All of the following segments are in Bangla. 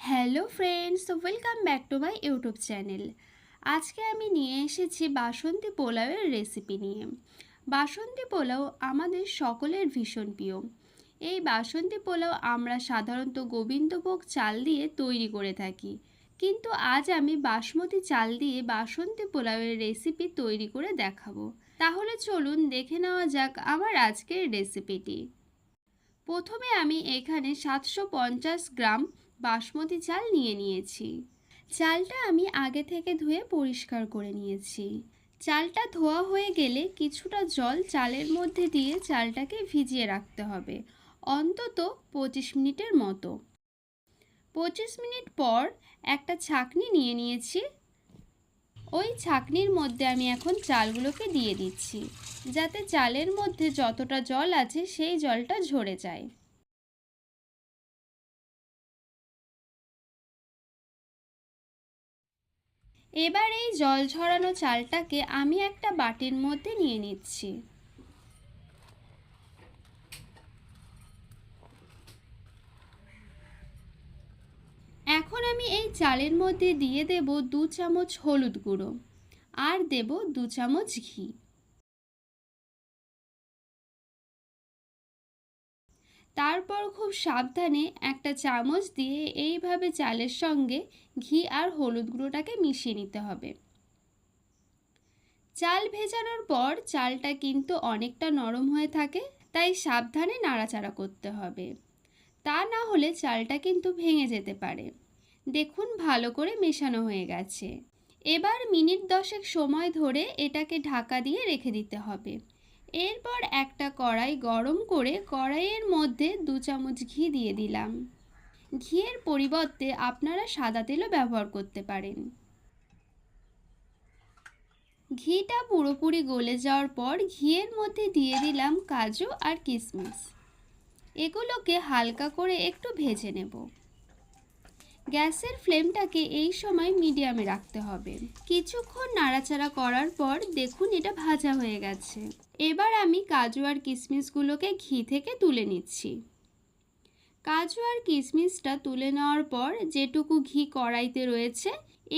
Hello friends welcome back to my YouTube channel আজকে আমি নিয়ে এসেছি বাসন্তী পোলাওয়ের রেসিপি নিয়ে। বাসন্তী পোলাও আমাদের সকলের ভীষণ প্রিয়। এই বাসন্তী পোলাও আমরা সাধারণত গোবিন্দভোগ চাল দিয়ে তৈরি করে থাকি। কিন্তু আজ আমি বাসমতি চাল দিয়ে বাসন্তী পোলাওয়ের রেসিপি তৈরি করে দেখাবো। তাহলে চলুন দেখে নেওয়া যাক আমার আজকের রেসিপিটি প্রথমে আমি এখানে সাতশো পঞ্চাশ গ্রাম বাসমতি চাল নিয়ে নিয়েছি। চালটা আমি আগে থেকে ধুয়ে পরিষ্কার করে নিয়েছি। চালটা ধোয়া হয়ে গেলে কিছুটা জল চালের মধ্যে দিয়ে চালটাকে ভিজিয়ে রাখতে হবে, অন্তত পঁচিশ মিনিটের মতো। পঁচিশ মিনিট পর একটা ছাকনি নিয়ে নিয়েছি। ওই ছাকনির মধ্যে আমি এখন চালগুলোকে দিয়ে দিচ্ছি, যাতে চালের মধ্যে যতটা জল আছে সেই জলটা ঝরে যায়। এবার এই জল ঝরানো চালটাকে আমি একটা বাটির মধ্যে নিয়ে নিচ্ছি। এখন আমি এই চালের মধ্যে দিয়ে দেব দু চামচ হলুদ গুঁড়ো আর দেব দু চামচ ঘি। তারপর খুব সাবধানে একটা চামচ দিয়ে এইভাবে চালের সঙ্গে ঘি আর হলুদ গুঁড়োটাকে মিশিয়ে নিতে হবে। চাল ভেজানোর পর চালটা কিন্তু অনেকটা নরম হয়ে থাকে, তাই সাবধানে নাড়াচাড়া করতে হবে। তা না হলে চালটা কিন্তু ভেঙে যেতে পারে। দেখুন ভালো করে মেশানো হয়ে গেছে। এবার মিনিট দশেক সময় ধরে এটাকে ঢাকা দিয়ে রেখে দিতে হবে। এরপর একটা কড়াই গরম করে কড়াইয়ের মধ্যে দু চামচ ঘি দিয়ে দিলাম। ঘিয়ের পরিবর্তে আপনারা সাদা তেলও ব্যবহার করতে পারেন। ঘিটা পুরোপুরি গলে যাওয়ার পর ঘিয়ের মধ্যে দিয়ে দিলাম কাজু আর কিশমিশ। এগুলোকে হালকা করে একটু ভেজে নেব। গ্যাসের ফ্লেমটাকে এই সময় মিডিয়ামে রাখতে হবে। কিছুক্ষণ নাড়াচাড়া করার পর দেখুন এটা ভাজা হয়ে গেছে। এবার আমি কাজু আর কিশমিশগুলোকে ঘি থেকে তুলে নিচ্ছি। কাজু আর কিশমিশটা তুলে নেওয়ার পর যেটুকু ঘি কড়াইতে রয়েছে,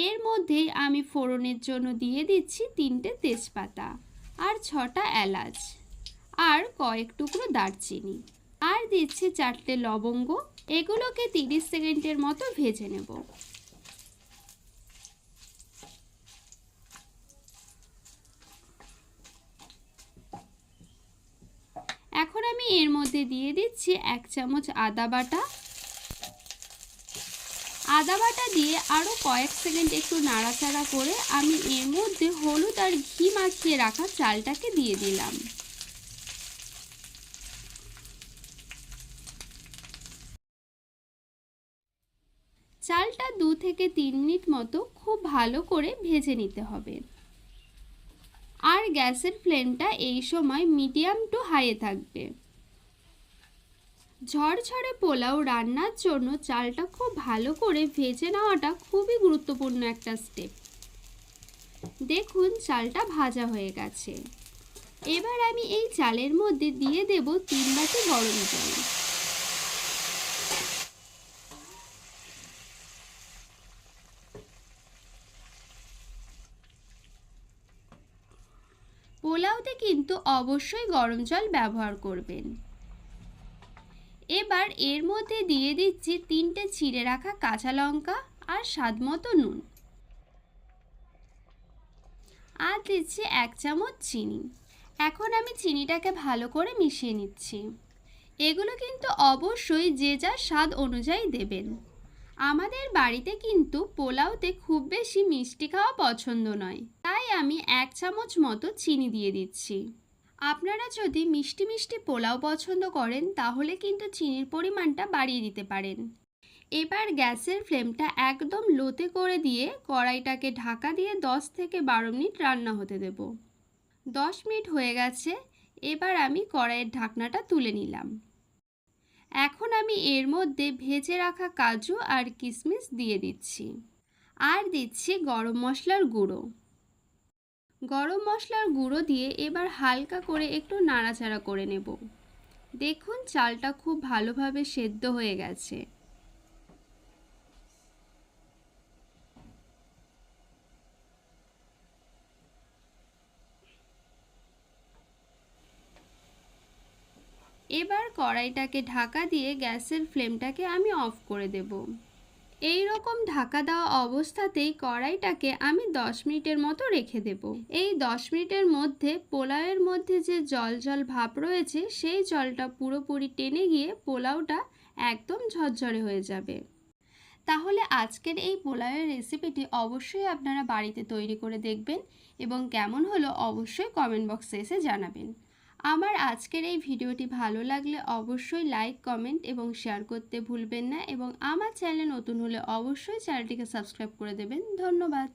এর মধ্যেই আমি ফোড়নের জন্য দিয়ে দিচ্ছি তিনটে তেজপাতা আর ছটা এলাচ আর কয়েক টুকরো দারচিনি। আর দিচ্ছি চারটে লবঙ্গ এগুলোকে তিরিশ সেকেন্ডের মতো ভেজে নেব। এখন আমি এর মধ্যে দিয়ে দিচ্ছি এক চামচ আদা বাটা। আদা বাটা দিয়ে আরও কয়েক সেকেন্ড একটু নাড়াচাড়া করে আমি এর মধ্যে হলুদ আর ঘি মাখিয়ে রাখা চালটাকে দিয়ে দিলাম। চালটা দু থেকে তিন মিনিট মতো খুব ভালো করে ভেজে নিতে হবে। আর গ্যাসের ফ্লেমটা এই সময় মিডিয়াম টু হাইয়ে থাকবে। ঝড়ঝড়ে পোলাও রান্নার জন্য চালটা খুব ভালো করে ভেজে নেওয়াটা খুবই গুরুত্বপূর্ণ একটা স্টেপ দেখুন চালটা ভাজা হয়ে গেছে। এবার আমি এই চালের মধ্যে দিয়ে দেব তিন বাটি গরম জল। পোলাওতে কিন্তু অবশ্যই গরম জল ব্যবহার করবেন। এবার এর মধ্যে দিয়ে দিচ্ছি তিনটে ছিঁড়ে রাখা কাঁচা লঙ্কা আর স্বাদ মতো নুন। আর দিচ্ছি এক চামচ চিনি। এখন আমি চিনিটাকে ভালো করে মিশিয়ে নিচ্ছি। এগুলো কিন্তু অবশ্যই যে যার স্বাদ অনুযায়ী দেবেন। আমাদের বাড়িতে কিন্তু পোলাওতে খুব বেশি মিষ্টি খাওয়া পছন্দ নয়। তাই আমি এক চামচ মতো চিনি দিয়ে দিচ্ছি। আপনারা যদি মিষ্টি মিষ্টি পোলাও পছন্দ করেন, তাহলে কিন্তু চিনির পরিমাণটা বাড়িয়ে দিতে পারেন। এবার গ্যাসের ফ্লেমটা একদম লোতে করে দিয়ে কড়াইটাকে ঢাকা দিয়ে দশ থেকে বারো মিনিট রান্না হতে দেব। দশ মিনিট হয়ে গেছে, এবার আমি কড়াইয়ের ঢাকনাটা তুলে নিলাম। এখন আমি এর মধ্যে ভেজে রাখা কাজু আর কিশমিশ দিয়ে দিচ্ছি। আর দিচ্ছি গরম মশলার গুঁড়ো। গরম মশলার গুঁড়ো দিয়ে এবার হালকা করে একটু নাড়াচাড়া করে নেব। দেখুন চালটা খুব ভালোভাবে সেদ্ধ হয়ে গেছে। এবার কড়াইটাকে ঢাকা দিয়ে গ্যাসের ফ্লেমটাকে আমি অফ করে দেব। এই রকম ঢাকা দেওয়া অবস্থাতেই কড়াইটাকে আমি 10 মিনিটের মতো রেখে দেব। এই 10 মিনিটের মধ্যে পোলাওয়ের মধ্যে যে জল জল ভাব রয়েছে, সেই জলটা পুরোপুরি টেনে গিয়ে পোলাওটা একদম ঝরঝরে হয়ে যাবে। তাহলে আজকের এই পোলাওয়ের রেসিপিটি অবশ্যই আপনারা বাড়িতে তৈরি করে দেখবেন এবং কেমন হলো অবশ্যই কমেন্ট বক্সে এসে জানাবেন। আমার আজকের এই ভিডিওটি ভালো লাগলে অবশ্যই লাইক, কমেন্ট এবং শেয়ার করতে ভুলবেন না এবং আমার চ্যানেল নতুন হলে অবশ্যই চ্যানেলটিকে সাবস্ক্রাইব করে দেবেন। ধন্যবাদ।